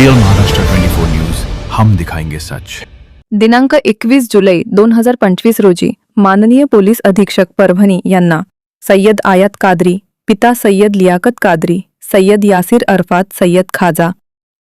Real Maharashtra 24 news हम दिखाएंगे सच। दिनांक एकवीस जुलै दोन हजार पंचवीस रोजी माननीय पोलीस अधीक्षक परभणी यांना सय्यद आयात कादरी पिता सय्यद लियाकत कादरी सय्यद यासिर अरफात सय्यद खाजा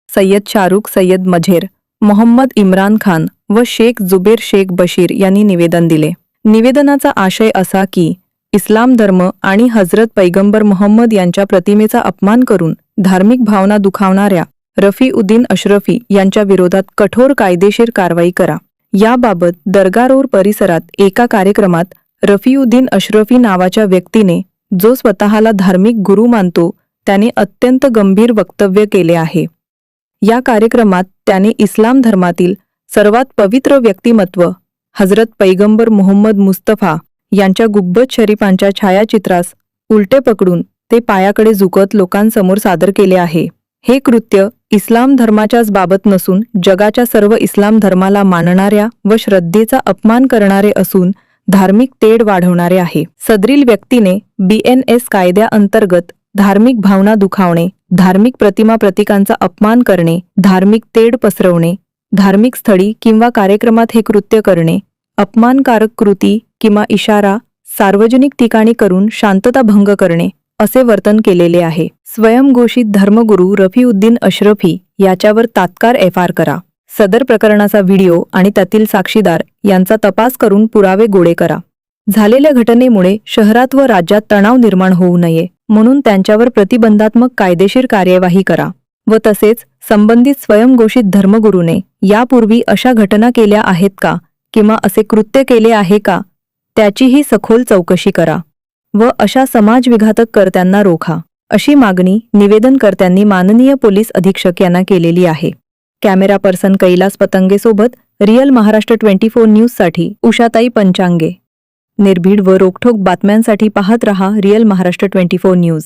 सय्यद शाहरुख सय्यद मझेर मोहम्मद इम्रान खान व शेख जुबेर शेख बशीर यांनी निवेदन दिले. निवेदनाचा आशय असा की इस्लाम धर्म आणि हजरत पैगंबर मोहम्मद यांच्या प्रतिमेचा अपमान करून धार्मिक भावना दुखावणाऱ्या रफीउद्दीन अशरफी यांच्या विरोधात कठोर कायदेशीर कारवाई करा. याबाबत दर्गा रोड परिसरात एका कार्यक्रमात रफीउद्दीन अशरफी नावाच्या व्यक्तीने जो स्वतःला धार्मिक गुरु मानतो त्याने अत्यंत गंभीर वक्तव्य केले आहे. या कार्यक्रमात त्याने इस्लाम धर्मातील सर्वात पवित्र व्यक्तिमत्व हजरत पैगंबर मोहम्मद मुस्तफा यांच्या गुब्बत शरीफांच्या छायाचित्रास उलटे पकडून ते पायाकडे झुकत लोकांसमोर सादर केले आहे. हे कृत्य इस्लाम धर्माच्याच बाबत नसून जगाच्या सर्व इस्लाम धर्माला मानणाऱ्या व श्रद्धेचा अपमान करणारे असून धार्मिक तेढ वाढवणारे आहे. सदरील व्यक्तीने बीएनएस कायद्याअंतर्गत धार्मिक भावना दुखावणे धार्मिक प्रतिमा प्रतीकांचा अपमान करणे धार्मिक तेढ पसरवणे धार्मिक स्थळी किंवा कार्यक्रमात हे कृत्य करणे अपमानकारक कृती किंवा इशारा सार्वजनिक ठिकाणी करून शांतता भंग करणे असे वर्तन केलेले आहे. स्वयंघोषित धर्मगुरू रफीउद्दीन अशरफी याच्यावर तात्काळ एफ आर करा. सदर प्रकरणाचा व्हिडिओ आणि त्यातील साक्षीदार यांचा तपास करून पुरावे गोळे करा. झालेल्या घटनेमुळे शहरात व राज्यात तणाव निर्माण होऊ नये म्हणून त्यांच्यावर प्रतिबंधात्मक कायदेशीर कार्यवाही करा. व तसेच संबंधित स्वयंघोषित धर्मगुरूने यापूर्वी अशा घटना केल्या आहेत का किंवा असे कृत्य केले आहे का त्याचीही सखोल चौकशी करा. व अशा समाजविघातक कर्त्यांना रोखा अशी मागणी निवेदनकर्त्यांनी माननीय पोलीस अधीक्षक यांना केलेली आहे. कॅमेरा पर्सन कैलास पतंगेसोबत रिअल महाराष्ट्र ट्वेंटी फोर न्यूजसाठी उषाताई पंचांगे. निर्भीड व रोखठोक बातम्यांसाठी पाहत रहा real Maharashtra twenty four news.